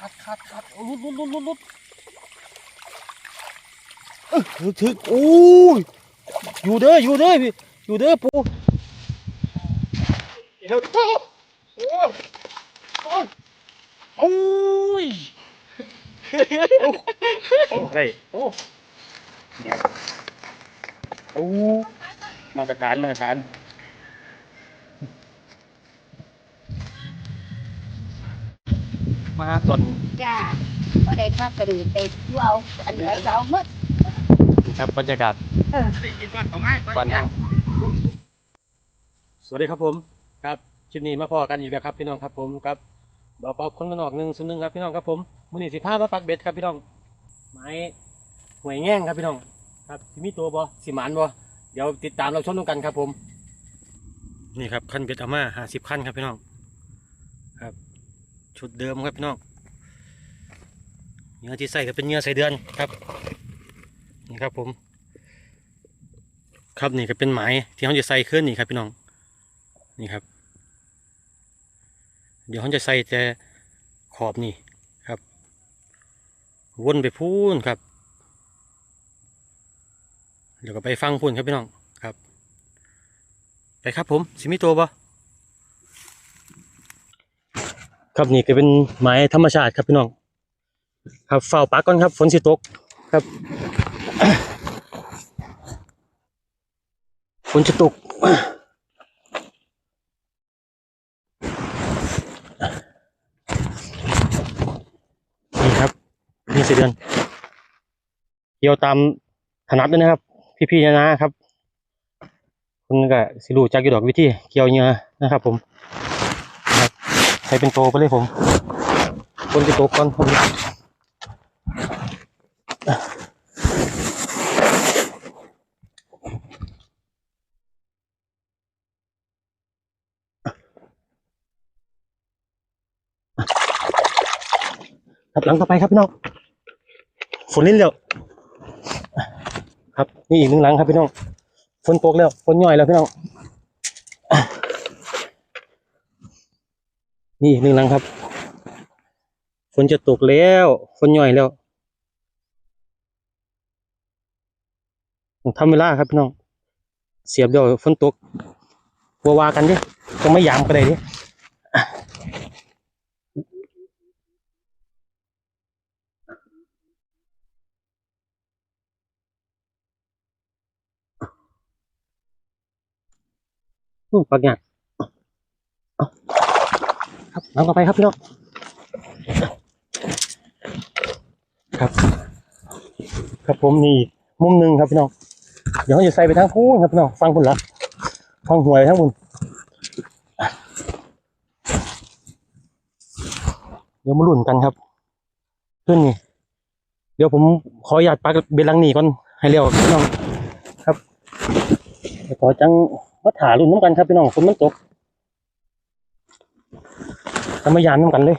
ขาดขาดขาดเอาลุดลุดลุดลุดลุดเออถึกถึกโอ้ยอยู่เด้ออยู่เด้อพี่อยู่เด้อปูเดี๋ยวโอ้โอ้โอ้โอ้ยได้โอ้โอ้มาตรฐานมาตรฐาน มาส่วนจ้าก็ได้มากระดือเต็มเอาอันไหนเราหมดครับบรรยากาศเออก่อนนั่งสวัสดีครับผมครับคลิปนี้มาพอกันอีกแล้วครับพี่น้องครับผมครับเบาเปาคนละนอกหนึ่งส่วนหนึ่งครับพี่น้องครับผมมือนี่สิผ้ามาปักเบ็ดครับพี่น้องไม้หวยแง่งครับพี่น้องครับสิมีตัวบ่สิหมานบ่เดี๋ยวติดตามเราชมด้วยกันครับผม นี่ครับขั้นเบ็ดอาม่าห้าสิบขั้นครับพี่น้องครับ ชุดเดิมครับพี่น้องเนื้อที่ใส่ก็เป็นเนื้อใส่เดือนครับนี่ครับผม ครับนี่ก็เป็นหมายที่เขาจะใส่ขึ้นนี่ครับพี่น้องนี่ครับ เดี๋ยวเขาจะใส่แต่ขอบนี่ครับ วนไปพูนครับเดี๋ยวก็ไปฟังพูนครับพี่น้องครับ ไปครับผมสิมีตัวปะ ครับนี่ก็เป็นไม้ธรรมชาติครับพี่น้อง ครับเฝ้าปักก่อนครับฝนสิตกครับฝนจะตกนี่ครับนี่สิเดือนเกี่ยวตามถนัดเลยนะครับ พี่ๆนะนะครับ คุณก็สิรู้จักอยู่ดอกวิธีเกี่ยวเหงื่อนะครับผม ใช้เป็นโตไปเลยผมฝนจะตกก่อนผมครับหลังต่อไปครับพี่น้องฝนลิ้นแล้วครับนี่อีกหนึ่งหลังครับพี่น้องฝนตกแล้วฝนย่อยแล้วพี่น้อง นี่อีกหนึ่งหลังครับ ฝนจะตกแล้วฝนย่อยแล้วทำเวลาครับพี่น้อง เสียบเดียวฝนตกวัววากันดิต้องไม่ยามก็ได้ดิอืมปักงานเอา ครับหลังต่อไปครับพี่น้องครับ ครับผมนี่มุมหนึ่งครับพี่น้องเดี๋ยวเราจะใส่ไปทางพูนครับพี่น้องฟังคุณละฟังหวยทั้งคุณเดี๋ยวมาลุ้นกันครับขึ้นนี่เดี๋ยวผมขออนุญาตปักเบลลังนี่ก่อนให้เร็วพี่น้องครับขอจังมาถารุ่นน้ำกันครับพี่น้องฝนมันตก ทำมายานน้ำกันเลย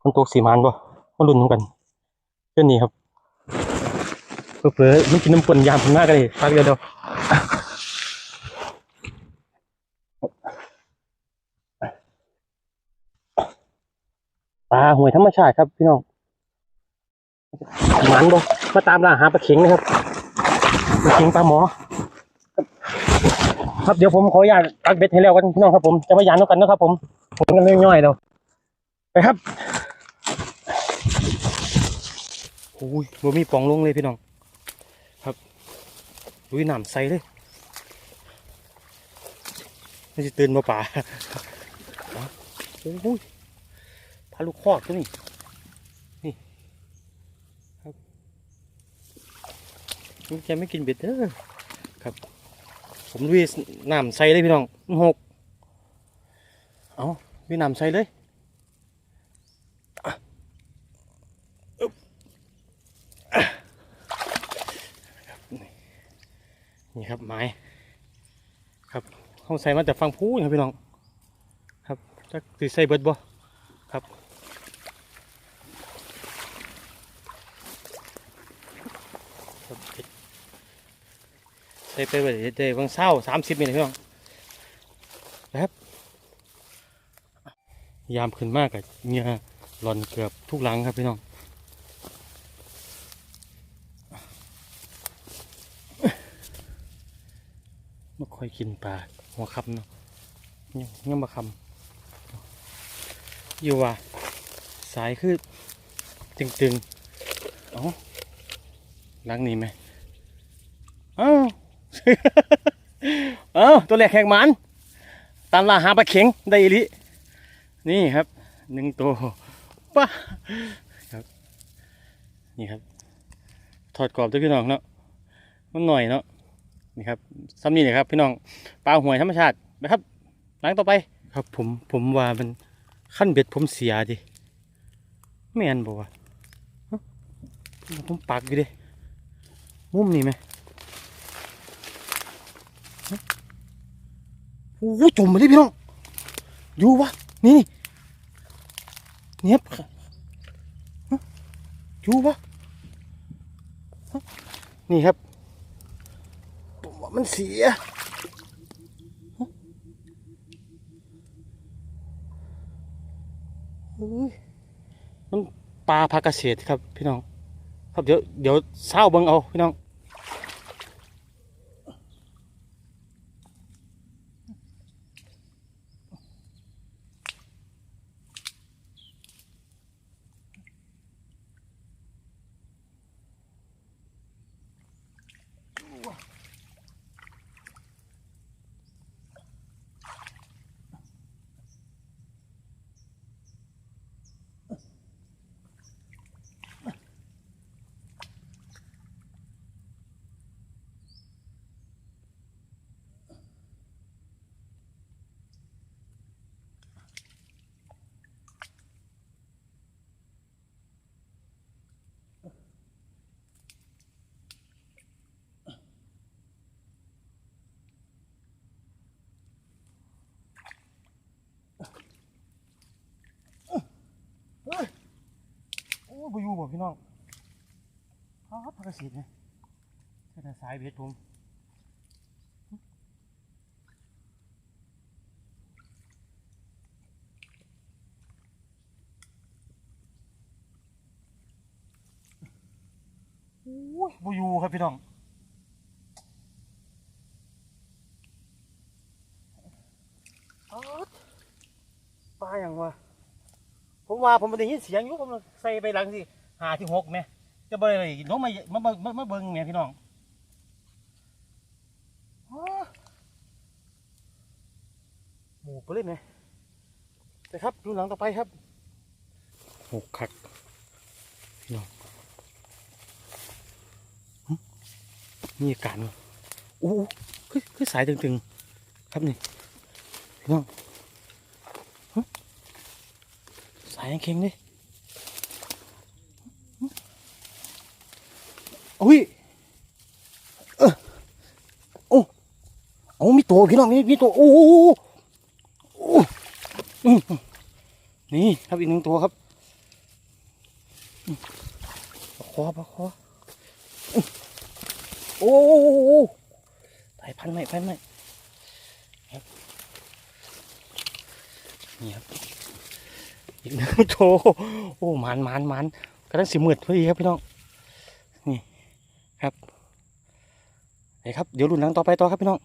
ครันตกสีมานบ่มารุ่นน้ำกันเช่นนี้ครับเผื่อๆไม่กินน้ำปนยามผมหน้ากันเลยพักเดียวเดียวปลาหวยธรรมชาติครับพี่น้องหมันบ่มาตามล่าหาปลาเข็งนะครับ ปลาเข็งปลาหมอ ครับเดี๋ยวผมขออนุญาตตักเบ็ดให้แล้วกันพี่น้องครับผมจะมายานน้ำกันนะครับผมผมกันย่อยๆเดี๋ยวไปครับโอ้ยบ่มีปองลงเลยพี่น้อง ครับดุยน้ำใสเลยไม่จะตื่นมาป่าโอ้ยพาลูกคอกตัวนี้ มันจะไม่กินเบ็ดเด้อครับ ผมดูน้ำใส่เลยพี่น้องหกเอาวิน้ำใส่เลยนี่ครับไม้ครับเขาใส่มาแต่ฟังพูนครับพี่น้อง ครับจะใส่เบิดบ่ครับครับ ได้ไปได้ได้บงเศร้าสามสิบนี่เลยพี่น้องนะครับยามขึ้นมากกับเงียหล่อนเกือบทุกหลังครับพี่น้องไม่ค่อยกินปลาหัวคำเนาะยังยังมาคำอยู่ว่าสายคือตึงๆ เอ้าล้างนี่ไหมอ้า เอ้าตัวแรกแข่งมันตามล่าหาปลาเข็งได้อีลินี่ครับหนึ่งตัวป้าครับนี่ครับ ถอดกรอบด้วยพี่น้องเนาะมันหน่อยเนาะนี่ครับซ้ำนี่เลยครับพี่น้องปลาหวยธรรมชาตินะครับล้างต่อไปครับผมผมว่ามันขั้นเบ็ดผมเสียดิแม่นบอกว่าผมปักอยู่ดิมุมนี่ไหมฮะ โอ้จมมาเลยพี่น้องอยู่วะนี่นี่เนี้ยบอยู่วะนี่ครับผมว่ามันเสียฮะอุ้ยปลาพักเกษตรครับพี่น้อง ครับเดี๋ยวเดี๋ยวเศร้าเบิ่งเอาพี่น้องโอ้ บ่พี่น้องครับพักเกษตรเนี่ยแค่สายเบ็ดผมโอ้ยบอยู่ครับพี่น้องอ๊าดปลาอย่างวะผมว่าผมไม่ได้ยินเสียงอยู่ผมใส่ไปหลังสิ หาที่หกแม่จะบ่ได้น้องมามามามามาเบิ่งแม่พี่น้องอ้าหมูไปเลยแม่ไปครับดูหลังต่อไปครับหกคักพี่น้องหึมีอาการวะโอ้โหคือคือสายตึงๆ ครับนี่พี่น้องสายยังเค็ง อุ้ยเออโอ้โอ้มีตัวพี่น้องมีมีตัวโอ้โหโอ้นี่ครับอีกหนึ่งตัวครับปลาคอปลาคอโอ้โหไปพันไหมพันไหมนี่ครับอีกหนึ่งโถโอ้หมันหมันหมันกระดังสีมืดพอดีครับพี่น้อง นี่ครับ ไปครับเดี๋ยวรุ่นหลังต่อไปต่อครับพี่น้อง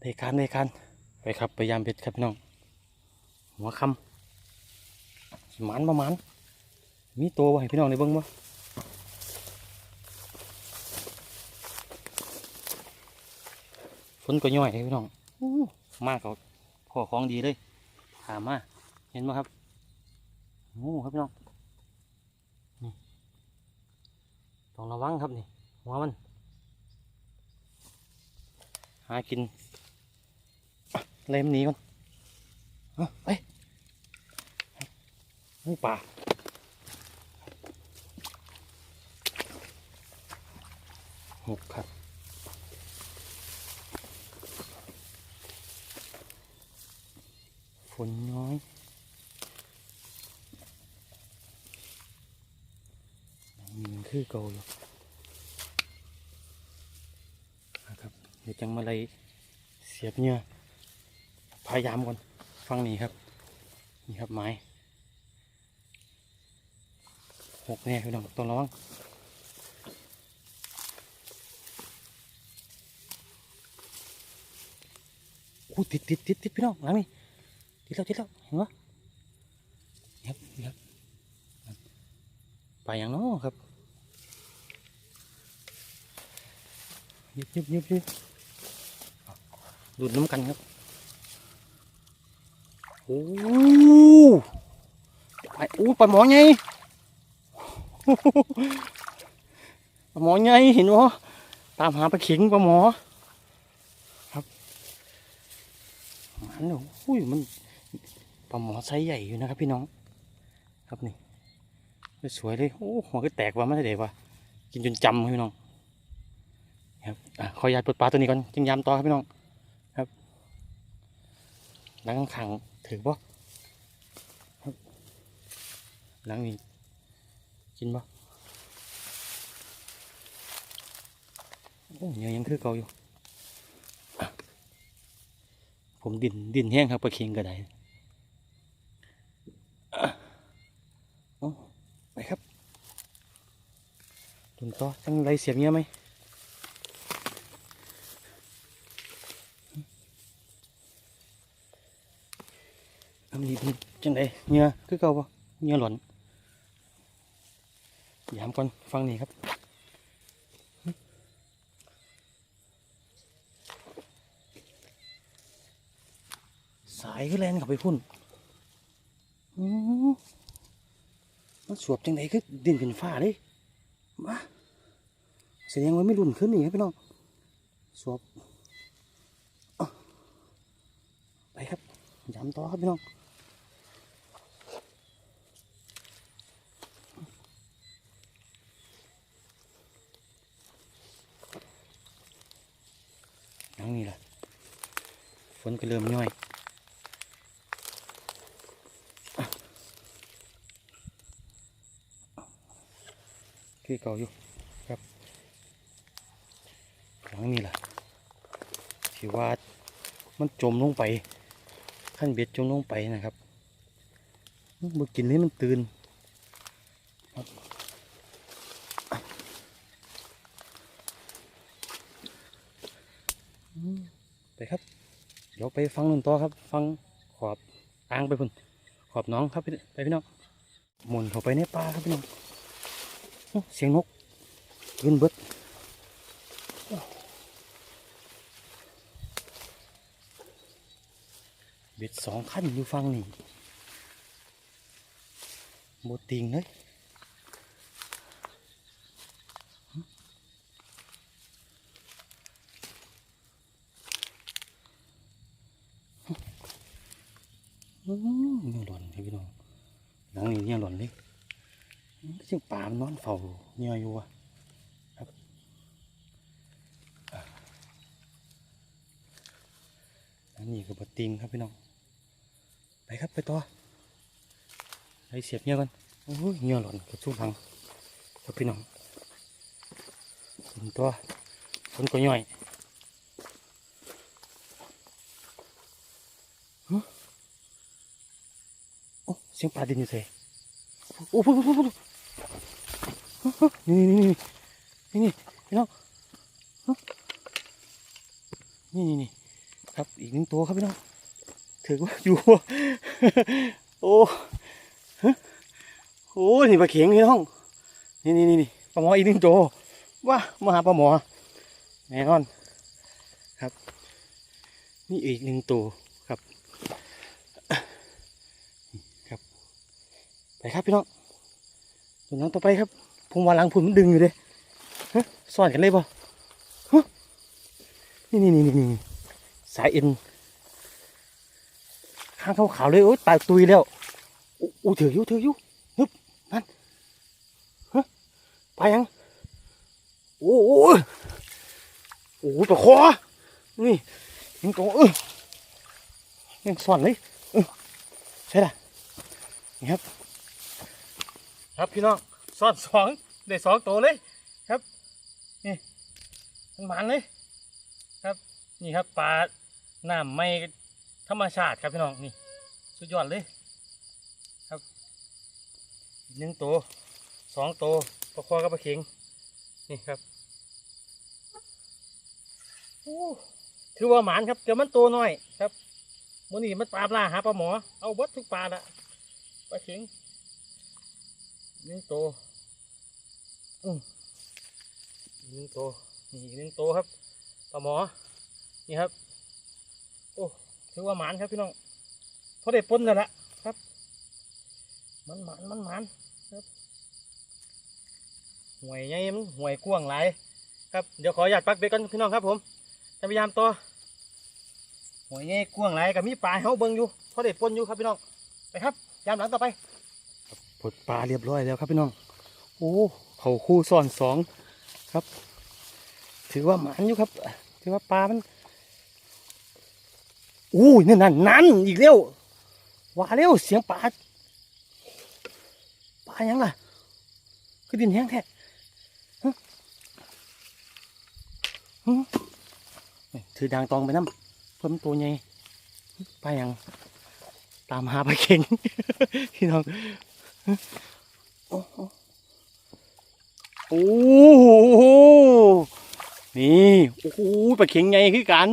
ในการในการไปครับพยายามเบ็ดครับพี่น้อง หัวคำสิหมันประมาณมีตัวบ่ให้พี่น้องในเบิ้งบ่ฝนก็ย่อยเลยพี่น้องมากเขาพ่อของดีเลย ถามมาเห็นไหมครับงูครับพี่น้องนี่ต้องระวังครับนี่หัวมันากินเล่มนี้ก่อนเอาไปงูป่าหกครับฝนน้อยยังคือเก่าอยู่นะครับ เดี๋ยวจังมาเลยเสียบเหงื่อพยายามก่อนฟังนี่ครับ นี่ครับไม้หกแน่พี่น้องต้องระวังอู้ติดติดติดติดพี่น้องหลังนี่ติดแล้วติดแล้วเห็นปะครับนี่ครับไปอย่างน้อครับยิบยิบยิบยิบ ดูดน้ำกันครับโอ้ไอ้อู้ปลาหมอไงปลาหมอไงเห็นบ่ตามหาปลาเข็งปลาหมอ ครับมันโอ้ยมันปลาหมอไซส์ใหญ่อยู่นะครับพี่น้อง ครับนี่สวยเลยโอ้หัวก็แตกว่าไม่ได้เด็กว่ะกินจนจำครับพี่น้องครับอะขออนุญาตปลดปลาตัวนี้ก่อนจึงยามต่อครับพี่น้อง ล้างขังถือบ่ครังนี่กินบ่โอ้เนื้อยังคือเก่าอยู่ ผมดินดินแห้งครับปลาเค็งก็ได้ไปครับตุนต่อจังไรเสียบเงี้ยไหม อันนี้เป็นจังไดเงือคือเก่าปะเงือหล่นยามก่อนฟังนี่ครับสายก็แลนเข้าไปพุ่นมันสวบจังไดคือดินเป็นฝ้าเลยมาแสดงว่าไม่รุนขึ้นนี่ครับพี่น้องสวบไปครับยามต่อครับพี่น้อง นังนี่แหละฝนก็เริ่มย่อยอะคือเก่าอยู่ครับหลังนี่แหละที่ว่ามันจมลงไปขั้นเบ็ดจมลงไปนะครับเมื่อกินนี้มันตื่นครับอะอืมไปครับ เดี๋ยว ไปฟังนุ่นต่อครับ ฟังขอบอ่างไปพุ่นขอบน้องครับไปพี่น้องหมุนเข้าไปในป่าครับพี่น้องเสียงนกยืนเบิดเบ็ดสองขั้นอยู่ฟังนี่โบติงเลย เนี่ยหล่นเลยพี่น้องหลังนี้เนี่ยหล่นเลยเสียงป่ามันนอนเฝ้าเนี่ยอยู่อะครับอันนี้ก็บติงครับพี่น้อง ไปครับไปต่อไปเสียบเงี้ยกันโอ้ยเงี้ยหล่นกระชุ่มพังครับพี่น้องตัวคนก็ย่อยฮะโอ้เสียงปลาดินอยู่เสยโอ้พูดพูดพูดพูดฮะฮะนี่นี่นี่นี่นี่พี่น้องนี่นี่นี่ครับอีกหนึ่งตัวครับพี่น้องถือว่าอยู่โอ้ฮะโอ้นี่ปลาเข็งพี่น้องนี่นี่นี่นี่ปลาหมออีกหนึ่งตัวว้ามาหาปลาหมอแน่นอนครับ นี่อีกหนึ่งตัวครับ ครับ ไปครับพี่น้องตัวน้องต่อไปครับผมว่าหลังผมมันดึงอยู่เลยฮะซ่อนกันเลยป่ะฮะนี่นี่นี่นี่นี่สายเอ็นข้างขาวๆเลยโอ้ยตายตุยแล้วอู้ถืออยู่ถืออยู่นึบนั่นฮะไปยังโอ้โหโอ้ตัวคอนี่ยังตัวเออยังซ่อนเลยเออใช่ละนี่ครับ ครับพี่น้องซ่อนสองได้สองตัวเลยครับนี่มันหมันเลยครับนี่ครับปลาน้ำไม่ธรรมชาติครับพี่น้องนี่สุดยอดเลยครับหนึ่งตัวสองตัวปลาคอกับปลาเข็งนี่ครับโอ้ถือว่าหมานครับเดี๋ยวมันตัวน้อยครับมื่อนี้มันตามล่าหาปลาหมอเอาวัดทุกปลาละปลาเข็งอีกห นึ่งตัวอืมอีกหนึ่งตัวนี่อีกหนึ่งตัวครับปลาหมอ นี่ครับ โอ้ถือว่าหมานครับพี่น้องพอได้ปนแล้วละครับ มันหมานมันหมานครับห่วยใหญ่มันห่วยกว้างหลายครับ เดี๋ยวขออนุญาตปักเบ็ดกันพี่น้องครับ ผม จะพยายามต่อห่วยใหญ่กว้างหลายกับมีปลาเขาเบิ่งอยู่พอได้ปนอยู่ครับพี่น้อง ไปครับ ยามหลังต่อไป ปลดปลาเรียบร้อยแล้วครับพี่น้อง โอ้เขาคู่ซ้อนสองครับ ถือว่าหมานอยู่ครับ ถือว่าปลามันอู้ยนั่นนั่นนั่นอีกแล้วว่าเร็วเสียงปลาปลายังล่ะ คือดินแห้งแท้ฮะฮะนี่ถือดางตองไปน้ำเพิ่มนตัวใหญ่ปลายังตามหาปลาเข็งพี่น้อง โอ้โหโอ้โหนี่โอ้โหปลาเข็งใหญ่คือกัน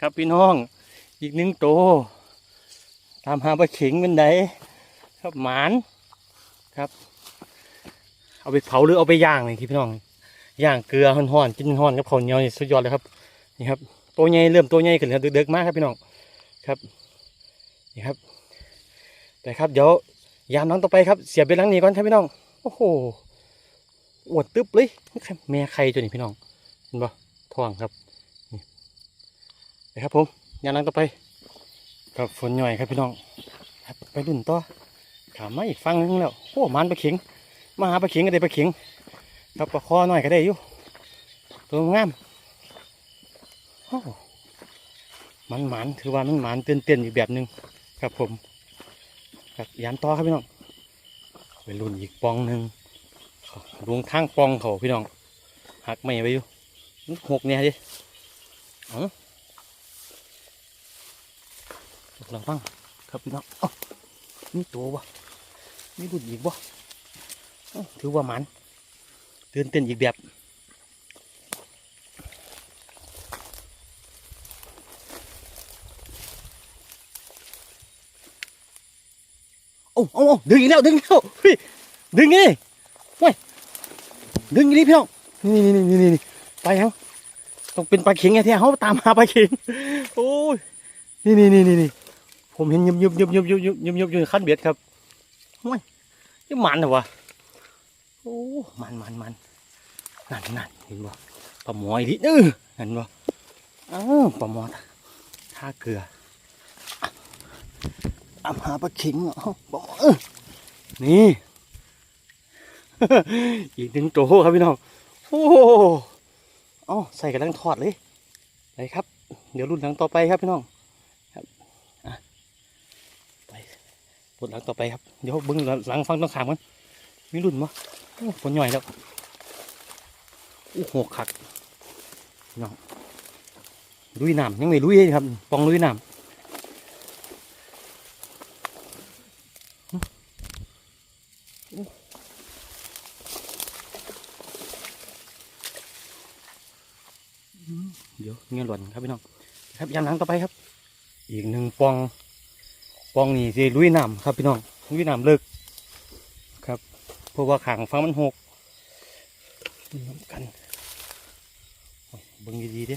ครับพี่น้อง อีกหนึ่งโต ตามหาปลาเข็งเป็นไดครับหมานครับ เอาไปเผาหรือเอาไปย่างเลยที่พี่น้องย่างเกลือห่อนๆกินห่อนกับข้าวเหนียวนี่สุดยอดเลยครับนี่ครับตัวใหญ่เริ่มตัวใหญ่ขึ้นแล้วเด็กๆมากครับพี่น้องครับนี่ครับ แต่ครับเดี๋ยว ยามน้องต่อไปครับเสียบไปหลังนี้ก่อนครับพี่น้องโอ้โหอวดตึ๊บเลยแม่ไข่ตัวนี้พี่น้องเห็นปะท้องครับนี่ครับผมยามหลังต่อไปกับฝนหน่อยครับพี่น้องไปรุ่นต่อขามมาอีกฟังนึงแล้วโอ้มันปลาเข็งมาหาปลาเข็งก็ได้ปลาเข็งครับปลาคอหน่อยก็ได้อยู่ตัวงามโอ้มันหมันถือว่ามันหมันเตือนเตือนๆอีกแบบหนึ่งครับผม ครับยามต่อครับพี่น้องไปรุ่นอีกปองหนึ่งลงทางปองเขาพี่น้องหักไม่ไปอยู่หกเนี่ยดิเอ๋อระวังครับพี่น้องอ้ามีตัววะมีดุดอีกวะเอ้าถือว่ามันตื่นเต้นอีกแบบ อ้โอ้โอ้ดึงอีกแล้วดึงอีกแล้วเฮ้ยดึงนี่เว้ยดึงอีกนี่พี่น้องนี่นี่นี่นี่ไปยังต้องเป็นปลาเข็งไงที่เขาตามหาปลาเข็งโอ้ยนี่นี่นี่นี่ผมเห็นยุบยุบยุบยุบยุบยุบยุบยุบยู่ในขั้นเบ็ดครับโอ้ยนี่มันเหรอวะโอ้มันมันมันนั่นนั่นเห็นบ่ปลาหมออีกทีเออนั่นบ่อ้าวปลาหมอท่าเกลือ เอาหาปลาเข็งเหรอปลาหมอเออนี่ อีกหนึ่งตัวครับพี่น้อง โอ้เอาใส่กระดังทอดเลยไปครับ เดี๋ยวรุ่นหลังต่อไปครับพี่น้องครับอะไปรุ่นหลังต่อไปครับ เดี๋ยวเบิ้งหลังฟังต้องขามกันมีรุ่นมั้โอ้ฝนหน่อยแล้วโอ้โหขักน้องลุยน้ำยังไม่ลุยเลยครับปองลุยน้ำอื้ออืมเดี๋ยวเงี้ยหล่น ครับพี่น้องครับยามหลังต่อไปครับ อีกหนึ่งปองปองนี่เจลุยน้ำครับพี่น้องลุยน้ำเลิกครับเพราะว่าขางฟังมันหกน้ำกันเบิ่งดีๆเด้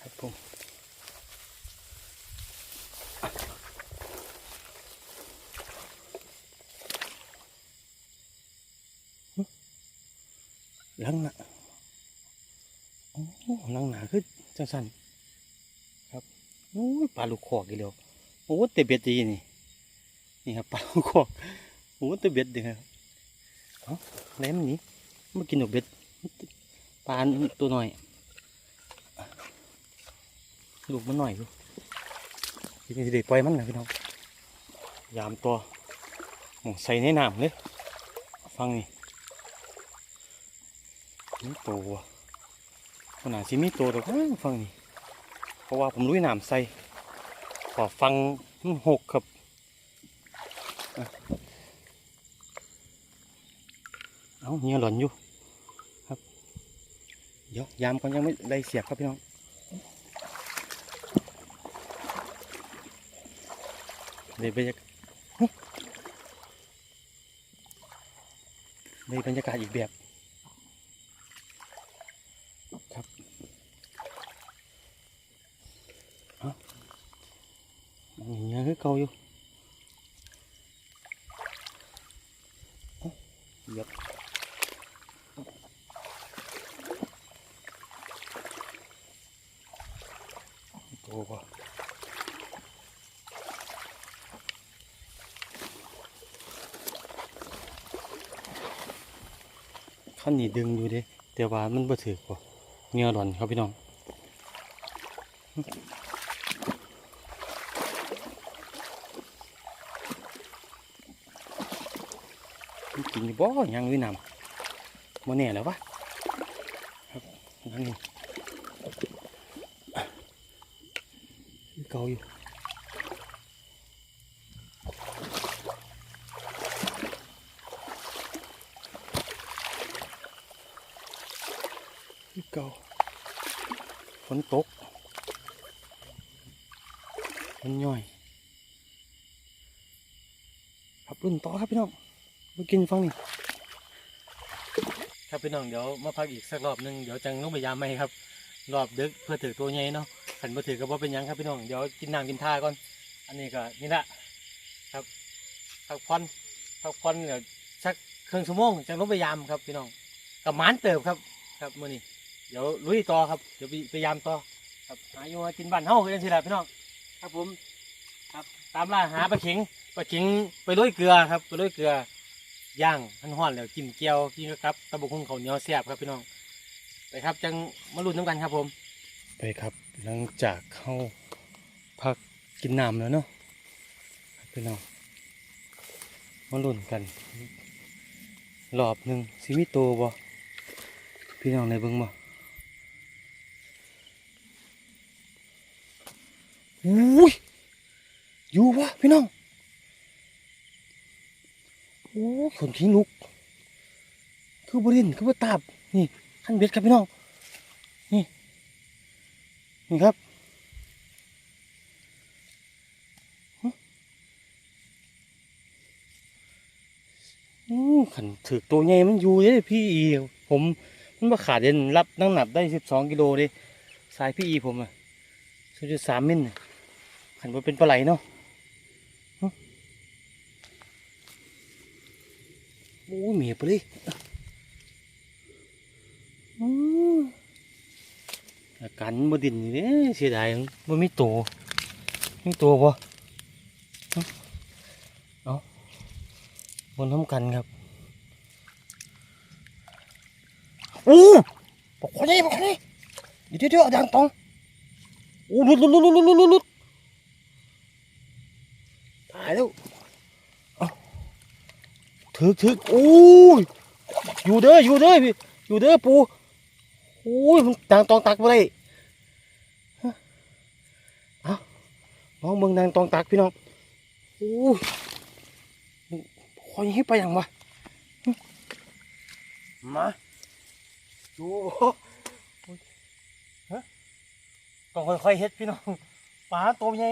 ครับผมห ลังหนาโอ้ลังหนาคือจังสันครับโอ้ปลาลูกคอกอีกแล้วโอ้เตเบ็ดดีนี่นี่ครับปลาลูกคอกโอ้เตเบ็ดดีครับเอาแล้วมันหนี้มากินดอกเบ็ดปลาตัวหน่อยลูกมันหน่อยลูกทีนี้เด็กปล่อยมันนะพี่น้องยามตัวหมองใส่ในน้ำเลยฟังนี่ มีโตวะขนาดสิมีโตดอกฟังฟังนี่เพราะว่าผมลุยน้ำใส่ขอฟังมันหกครับเอาเงี้ยหล่อนอยู่ครับเดี๋ยวยามก่อนยังไม่ได้เสียบครับพี่น้องในบรรยากาศในบรรยากาศอีกแบบเอ้าอย่างเงี้ยคือเก่าอยู่เอ้าเหยียบโตกว่า ขั้ นนี้ดึงอยู่เด้แต่ว่ามันบ่ถือกว่าเงียหล่อนครับพี่น้องกินอยู่บ่ยังวินำบ่แน่แล้ววะครับนั่นนี่เกาอยู่เกาฝ นตกมันย่อยครับรุ่นต่อครับพี่น้องมากินฟังนี่ครับพี่น้องเดี๋ยวมาพักอีกสักรอบหนึงเดี๋ยวจังลงไปยามไหมครับ รอบดึกเพื่อถือตัวใหญ่เนาะขันมาถือก็บ่เป็นยังครับพี่น้องเดี๋ยวกินน้ำกินท่าก่อน อันนี้ก็นี่ละครับพักผ่อนพักผ่อนเดี๋ยวสักครึ่งชั่วโมงจังลงไปยามครับพี่น้องกับหมานเติบครับ ครับมื้อนี้ เดี๋ยวลุยต่อครับเดี๋ยวไปไปยามต่อครับหาอยู่หากินบ้านเฮาคือจังซี่แหละพี่น้องครับผมครับตามล่าหาปลาเข็งปลาเข็งไปโรยเกลือครับไปโรยเกลือย่างหันห้อนแล้วกินเกี๊ยวกินกับตะบุกหุ่งเขาเหนียวแซ่บครับพี่น้องไปครับจังมาลุ้นน้ำกันครับผม ไปครับ หลังจากเข้าพักกินน้ำแล้วเนาะครับพี่น้องมาลุ้นกันรอบหนึ่งสิมีโตบ่พี่น้องในเบิ่งบ่ อุ้ยอยู่วะพี่น้องโอ้ขนขี้ลุก คือบรินคือบตาบนี่ขั้นเบ็ดครับพี่น้องนี่นี่ครับอู้ขันถือตัวใหญ่มันอยู่เด้พี่อีผมมันมาขาดเด่นรับน้ำหนักได้สิบสองกิโลเลยสายพี่อีผมอะศูนย์จุดสามมิล ขันว่าเป็นปลาไหลเนาะโอ้ยเมียไปเลยอาการมันบ่ดินนี่เสียดายมันไม่โตไม่โตบ่เอ้าบนทำกันครับโอ้บอกคนนี้บอกคนนี้เดี๋ยวเดี๋ยวดังตองโอ้หลุดลุดลุดลุดลุดหลุดหลุดตาย แล้วเอาถึกถึกโอ้ยอยู่เด้ออยู่เด้อพี่อยู่เด้อปูโอ้ยมันดังตองตักไปเลยฮะเอาน้องเมืองดังตองตักพี่น้องโอ้ยคอยให้ไปอย่างวะหึมาดูฮะต้องค่อยๆเฮ็ดพี่น้องปลาตัวใหญ่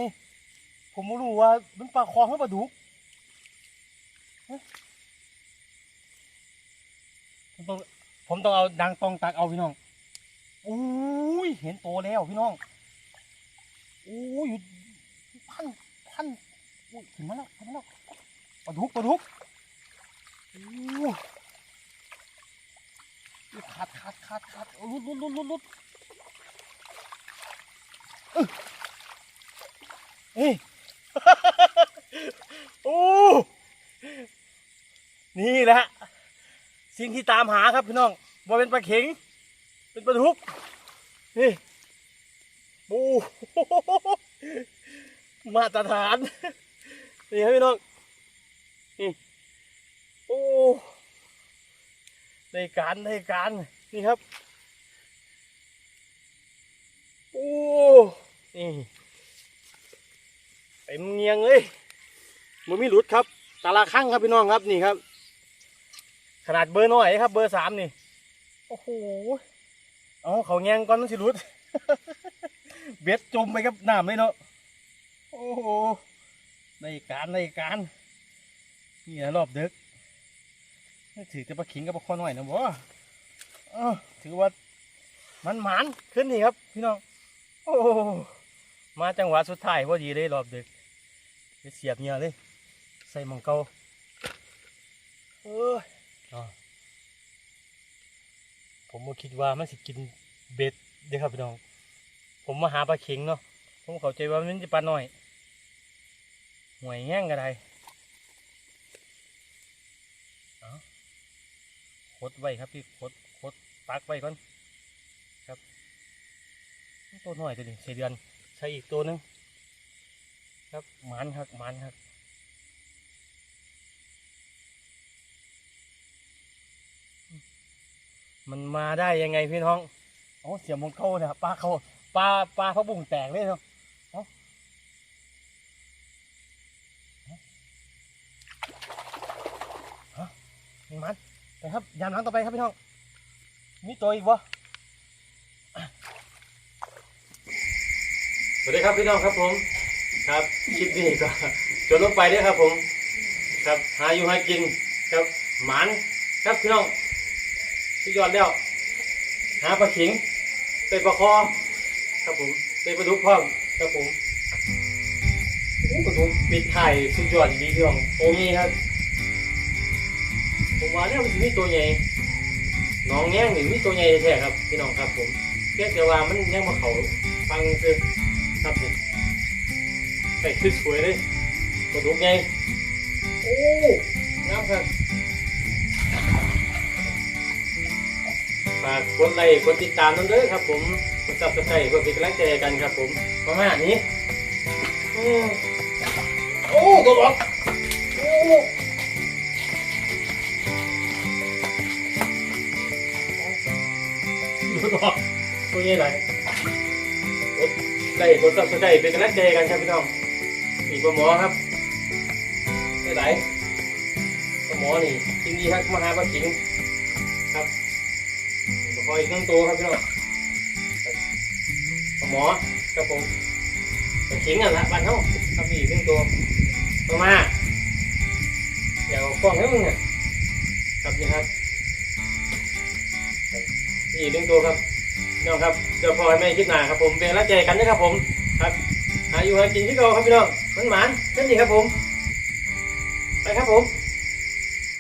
ผมไม่รู้ว่ามันปลาคลองหรือปลาดุกผมต้องผมต้องเอาดังตองตักเอาพี่น้องอุ้ยเห็นโตแล้วพี่น้องอุ้ยอยู่พันพันอุ้ยถึงมาแล้วถึงมาแล้วปลาดุกปลาดุกอู้ขาดขาดขาดขาดลุดลุดลุดลุดลุดเอ้ย โอ้นี่แหละสิ่งที่ตามหาครับพี่น้องว่าเป็นปลาเข็ง เป็นปลาทุกนี่โอ้มาตรฐานนี่ครับพี่น้องนี่โอ้ได้การได้การนี่ครับ โอ้นี่ ต็มเงียงเลยมันมีหลุดครับตาละข้างครับพี่น้องครับนี่ครับ ขนาดเบอร์น้อยครับ เบอร์สามนี่โอ้โหเอาเขาแงงก่อนมันสิหลุดเบ็ดจมไปกับน้ำเลยเนาะโอ้โหได้การได้การนี่นะรอบดึกถือจะปลาขิงกับปลาคอน้อยนะบ่เอ้าถือว่ามันหมานขึ้นนี่ครับ พี่น้องโอ้มาจังหวะสุดท้ายพอดีเลยรอบดึก เสียบเหงื่อเลย ใส่หมองเกาเอ้ยอ่าผมก็คิดว่ามันสิกินเบ็ดเด้อครับพี่น้อง ผมมาหาปลาเข็งเนาะ ผมเข้าใจว่ามันจะปลาน้อยห่วยแง่งก็ได้เอาคดไว้ครับพี่คดคดตักไว้ก่อนตัวน้อยตัวนี้สี่เดือนใช้อีกตัวหนึง ครับหมันครับหมันครับมันมาได้ยังไงพี่น้องโอ้เสียมงเข้าเนี่ยปลาเขาปลาปลาเขาบุ่งแตกเลยเนาะเอ้าเอ้าฮะมันไปครับยามหลังต่อไปครับพี่น้อง มีตัวอีกวะสวัสดีครับพี่น้องครับผม ครับคลิปนี้ก็จนลงไปเด้วยครับผม ครับหาอยู่หากินครับหมานครับพี่น้องสุดยอดแล้ว หาปลาขิงเตยปลาคอครับผมเตยปลาดุกพร้อมครับผมโอ้ปลาดุกปิดไข่สุดยอดดีพี่น้องโอ้ยครับ ผมว่าเนี่ยมันจะมีตัวใหญ่น้องแง่งนี่มีตัวใหญ่แท้ครับพี่น้องครับผมเพียงแต่ว่ามันยังมาเขาฟังคือ ใส่คือสวยเลยกระดูกไงโอ้งามครับฝากกดไลค์กดติดตามนั่นเด้อครับ ผมกดซับสไครต์เพื่อเป็นกำลังใจกันครับ ผมประมาณนี้อืมโอ้ตัวบอกโอ้ตัวบอกตัวใหญ่ไหลายได้กดซับสไครต์เป็นกำลังใจกันครับพี่น้อง นี่ปลาหมอครับได้ไหลปลาหมอนี่จริงดีครับมาหาปลาขิงครับปลาคอยอีกหนึ่งตัวครับพี่น้องปลาหมอครับผมปลาขิงอะละบ้านเฮาครับมีอีกหนึ่งตัวตัวมาเดี๋ยวกล้องให้มึงอะครับนี่ครับนี่อีกหนึ่งตัวครับพี่น้องครับเดี๋ยวพอให้แม่คิดหนาครับผมเป็นกำลังใจกันนะครับผม อยู่หากินที่เราครับพี่น้องมันหมานเช่นนี้ครับผม ไปครับผม